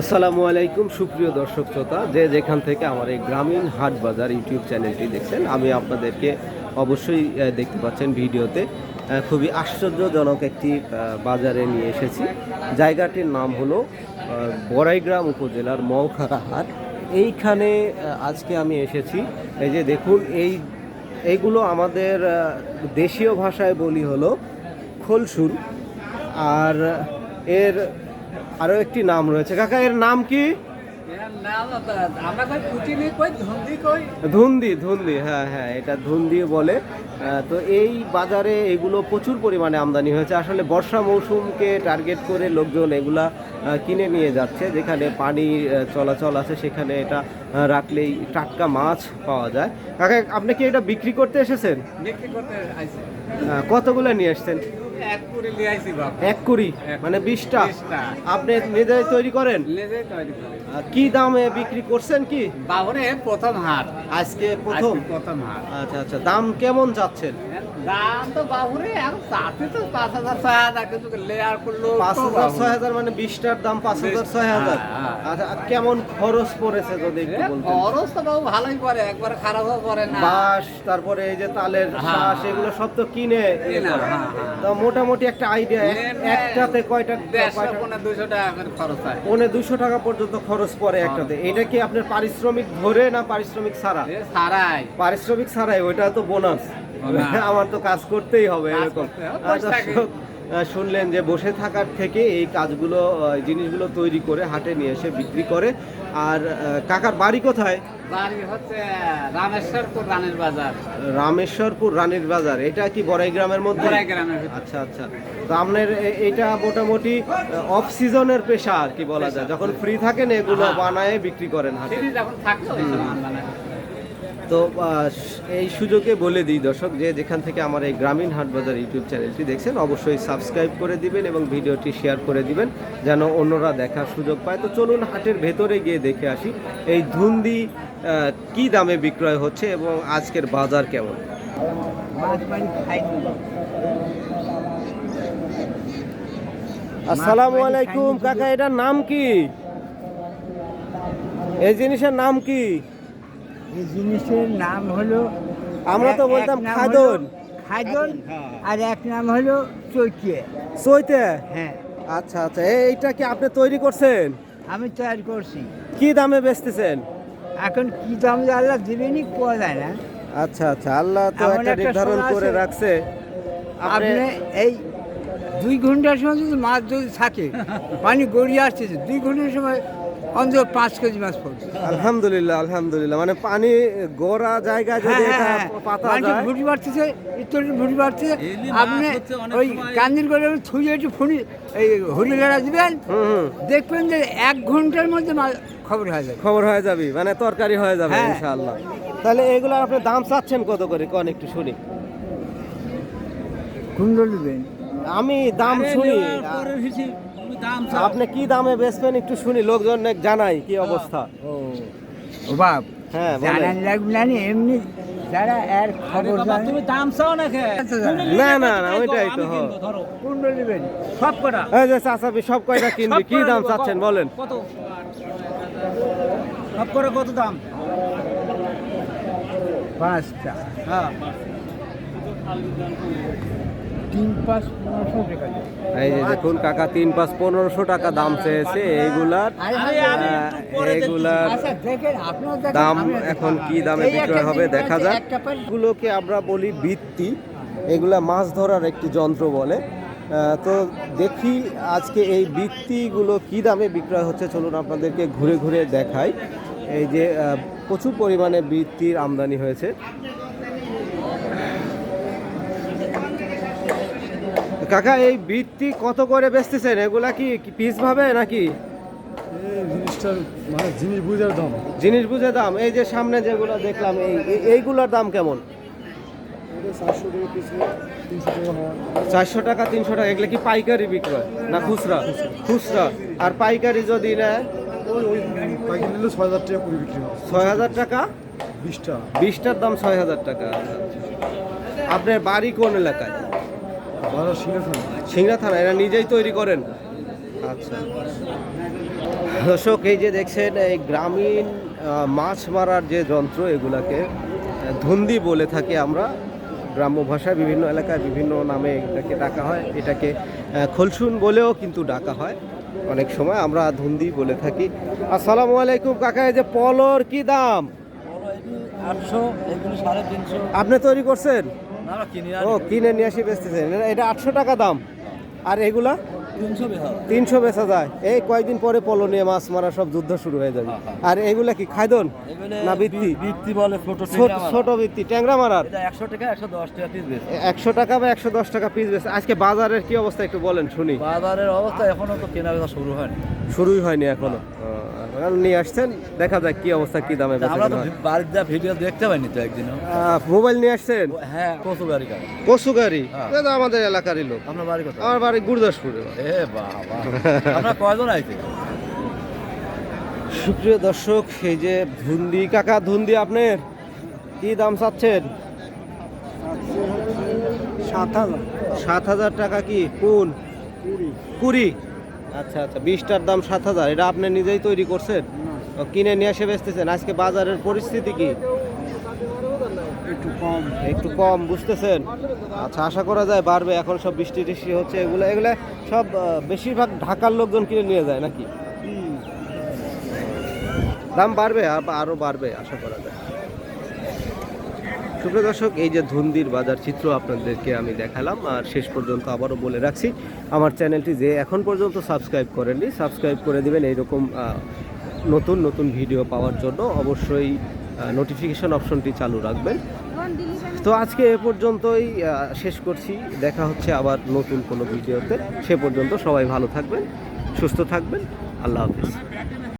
আসসালামু আলাইকুম, সুপ্রিয় দর্শক শ্রোতা। যে যেখান থেকে আমার এই গ্রামীণ হাট বাজার ইউটিউব চ্যানেলটি দেখছেন, আমি আপনাদেরকে অবশ্যই দেখতে পাচ্ছেন ভিডিওতে খুবই আশ্চর্যজনক একটি বাজারে নিয়ে এসেছি। জায়গাটির নাম হলো বড়াইগ্রাম উপজেলার মৌখারা হাট। এইখানে আজকে আমি এসেছি। এই যে দেখুন, এই এইগুলো আমাদের দেশীয় ভাষায় বলি হলো খোলসুর। আর এর আরও একটি নাম রয়েছে। কাকা এর নাম কি? ধন্দি ধুন্দি হ্যাঁ হ্যাঁ এটা ধুন্দি বলে। তো এই বাজারে এগুলো প্রচুর পরিমাণে আমদানি হয়েছে। আসলে বর্ষা মৌসুমকে টার্গেট করে লোকজন এগুলা কিনে নিয়ে যাচ্ছে। যেখানে পানি চলাচল আছে সেখানে এটা রাখলেই টাটকা মাছ পাওয়া যায়। কাকা আপনি কি এটা বিক্রি করতে এসেছেন? বিক্রি করতে কতগুলো নিয়ে এসেছেন? এক কুড়ি মানে বিশটা। আপনি নিজেই তৈরি করেন? কি দামে বিক্রি করছেন কি? বাবরে প্রথম হাট। আজকে প্রথম? প্রথম হাট। আচ্ছা আচ্ছা। দাম কেমন যাচ্ছেন? দাম তো বাবুরে এখন চাতে তো পাঁচ হাজার ছয় হাজার কিন্তু লেয়ার করল পাঁচ তো হাজার। ছয় হাজার মানে বিশটার দাম পাঁচ হাজার ছয় হাজার। হ্যাঁ, হ্যাঁ। আচ্ছা আর কেমন খরচ পড়েছে যদি একটু বলতেন? খরচ তো বাবু ভালোই পড়ে একবার খারাপও পড়ে না। বাঁশ তারপরে এই যে তালের হ্যাঁ, শ্বাস। এগুলো সব তো কিনে। তো মোটামুটি একটা আইডিয়া একটাতে কয়টা কয়টা পনেরো দুশো টাকা করে খরচ হয়। পৌনে দুশো টাকা পর্যন্ত খরচ পড়ে একটাতে এটা কি আপনার পারিশ্রমিক ধরে না পারিশ্রমিক ছাড়া? ছাড়াই। পারিশ্রমিক ছাড়াই ওইটা তো বোনাস। আমার তো কাজ করতেই হবে এরকম। শুনলেন যে বসে থাকার থেকে এই কাজগুলো জিনিসগুলো তৈরি করে হাটে নিয়ে এসে বিক্রি করে। আর কাকার বাড়ি কোথায়? বাড়ি হচ্ছে রামেশ্বরপুর রানের বাজার। রামেশ্বরপুর রানীর বাজার। এটা কি বড়াই গ্রামের মধ্যে। আচ্ছা আচ্ছা। তো আপনার এটা মোটামুটি অফ সিজনের পেশা আর কি বলা যায়। যখন ফ্রি থাকেন এগুলো হ্যাঁ। বানায় বিক্রি করেন হাটে তিনি যখন থাকতো ওই সময় আমদানি। তো এই সুযোগে বলে দিই দর্শক যে যেখান থেকে আমার এই গ্রামীণ হাট বাজার ইউটিউব চ্যানেলটি দেখছেন, অবশ্যই সাবস্ক্রাইব করে দিবেন এবং ভিডিওটি শেয়ার করে দিবেন যেন অন্যরা দেখার সুযোগ পায়। তো চলুন হাটের ভেতরে গিয়ে দেখে আসি এই ধুন্দি কি দামে বিক্রয় হচ্ছে এবং আজকের বাজার কেমন? আসসালামু আলাইকুম, কাকা, এটার নাম কি? এই জিনিসের নাম কি? এই জিনিসের নাম হলো আমরা তো বলতাম খাদন। খাদন আর এক নাম হলো চৈকে সইতে হ্যাঁ। আচ্ছা আচ্ছা এইটা কি আপনি তৈরি করছেন? আমি তৈরি করছি। কি দামে বেচতেছেন? এখন কি দাম যে আল্লাহ দিবেনি পাওয়া যায় না। আচ্ছা আচ্ছা আল্লাহ তো একটা নির্ধারণ করে রাখছে। আপনি আপনি এই দুই ঘণ্টার সময় যদি মাছ যদি থাকে পানি গড়িয়ে আসতেছে দুই ঘণ্টার সময় অন্তত পাঁচ কেজি মাছ পড়ছে। আলহামদুলিল্লাহ আলহামদুলিল্লাহ। মানে পানি গোড়া জায়গায় যদি হ্যাঁ, এটা হ্যাঁ, পাতা যায় ভুটি বাড়তেছে ইত্যাদি ভুটি বাড়তেছে। আপনি ওই কান্দির করে থুয়ে একটু ফুনি এই হরিলেরা দিবেন হুম হুম। দেখবেন যে এক ঘণ্টার মধ্যে খবর হয়ে যাবে। খবর হয়ে যাবে মানে তরকারি হয়ে যাবে হ্যাঁ। ইনশাআল্লাহ। তাহলে এগুলো আপনি দাম চাচ্ছেন কত করে? কোন একটু শুনি। কুমড়ো নেবেন আমি দাম শুনি। আপনি কি দামে বেচবেন একটু শুনি লোকজন জানাই কি অবস্থা। ও ও বাপ হ্যাঁ জানান লাগবে না এমনি যারা এর খবর জানে। তুমি দাম চাও না। না না না ওইটাই তো নেবেন। সব কটা? এই যে চাচাবি সব কয়টা কিনবি? কি দাম চাচ্ছেন বলেন। কত? সব করে কত দাম? পাঁচটা। হ্যাঁ। তিন পাঁচ পনেরোশো টাকা এই যে দেখুন কাকা তিন পাঁচ পনেরোশো টাকা দাম চেয়েছে। এইগুলার এইগুলার আচ্ছা দেখেন আপনার দেখেন, দাম এখন কি দামে বিক্রয় হবে দেখা যাক। এগুলোকে আমরা বলি বৃত্তি এগুলা মাছ ধরার একটি যন্ত্র বলে। তো দেখি আজকে এই বৃত্তিগুলো কি দামে বিক্রয় হচ্ছে। চলুন আপনাদেরকে ঘুরে ঘুরে দেখাই। এই যে প্রচুর পরিমাণে বৃত্তির আমদানি হয়েছে। কাকা এই বৃত্তি কত করে বেচতেছেন? এগুলা কি পিস ভাবে নাকি? জিনিসটার মানে জিনিস বুঝার দাম। জিনিস বুঝে দাম। এই যে সামনে যেগুলো দেখলাম এই এই- এইগুলোর দাম কেমন? চারশো টাকা তিনশো টাকা এগুলো কি পাইকারি বিক্রয় না খুচরা? খুচরা। আর পাইকারি যদি নেয়? ছয় হাজার টাকা করে বিক্রি ছয় হাজার টাকা? বিশটা। বিশটার দাম ছয় হাজার টাকা। আপনার বাড়ি কোন এলাকায়? সিংড়া থানা? এরা নিজেই তৈরি করেন। আচ্ছা। দর্শক এই যে দেখছেন এই গ্রামীণ মাছ মারার যে যন্ত্র এগুলাকে ধুন্দি বলে থাকি আমরা। গ্রাম্য ভাষায় বিভিন্ন এলাকায় বিভিন্ন নামে এটাকে ডাকা হয়। এটাকে খলসুন বলেও কিন্তু ডাকা হয়। অনেক সময় আমরা ধুন্দি বলে থাকি। আসসালামু আলাইকুম কাকা এই যে পলর কি দাম? আটশো সাড়ে তিনশো। আপনি তৈরি করছেন? ও কিনে নিয়ে আসি বেচতেছেন। এটা- আটশো টাকা দাম। আর এগুলা? তিনশো বেচা যায়। এই কয়েকদিন পরে পলো নিয়ে মাছ মারা সব যুদ্ধ শুরু হয়ে যাবে। আর এগুলা কি খাইদন? না বৃত্তি বৃত্তি বলে ছোট বৃত্তি ট্যাংরা মারার? একশো টাকা একশো দশ টাকা পিস একশো টাকা বা একশো দশ টাকা পিস বেচে। আজকে বাজারের কি অবস্থা একটু বলেন শুনি। বাজারের অবস্থা এখনও তো কেনা বেচা শুরু হয়নি। শুরুই হয়নি এখনও। এখন নিয়ে আসছেন দেখা যাক কি অবস্থা কি দামে আমরা তো বাড়ির যা ভিডিও দেখতে পাইনি তো একদিনও আহ, মোবাইল নিয়ে আসছেন? হ্যাঁ কচু গাড়ি কচু গাড়ি? হ্যাঁ। এটা তো আমাদের এলাকারই লোক। আপনার বাড়ি কত আমার বাড়ি গুরদাসপুরে। এ বাবা। আমরা কয়জন আইছে? সুপ্রিয় দর্শক এই যে ধুন্দি কাকা ধুন্দি আপনার কি দাম চাচ্ছেন? সাত হাজার। সাত হাজার টাকা কি? কোন? কুড়ি। কুড়ি? আচ্ছা আচ্ছা বিশটার দাম সাত হাজার। এটা আপনি নিজেই তৈরি করছেন? কিনে নিয়ে এসে বেচতেছেন। আজকে বাজারের পরিস্থিতি কি? একটু কম। একটু কম বুঝতেছেন? আচ্ছা আশা করা যায় বাড়বে। এখন সব বৃষ্টি টিষ্টি হচ্ছে এগুলো এগুলো সব বেশিরভাগ ঢাকার লোকজন কিনে নিয়ে যায় নাকি? দাম বাড়বে আর আরও বাড়বে আশা করা যায়। সুপ্রিয় দর্শক, এই যে ধুন্দির বাজার চিত্র আপনাদেরকে আমি দেখালাম, আর শেষ পর্যন্ত আবারও বলে রাখছি, আমার চ্যানেলটি যে এখন পর্যন্ত সাবস্ক্রাইব করেননি, সাবস্ক্রাইব করে দিবেন এইরকম নতুন নতুন ভিডিও পাওয়ার জন্য। অবশ্যই নোটিফিকেশন অপশনটি চালু রাখবেন। তো আজকে এ পর্যন্তই শেষ করছি। দেখা হচ্ছে আবার নতুন কোনো ভিডিওতে। সে পর্যন্ত সবাই ভালো থাকবেন, সুস্থ থাকবেন। আল্লাহ হাফিজ।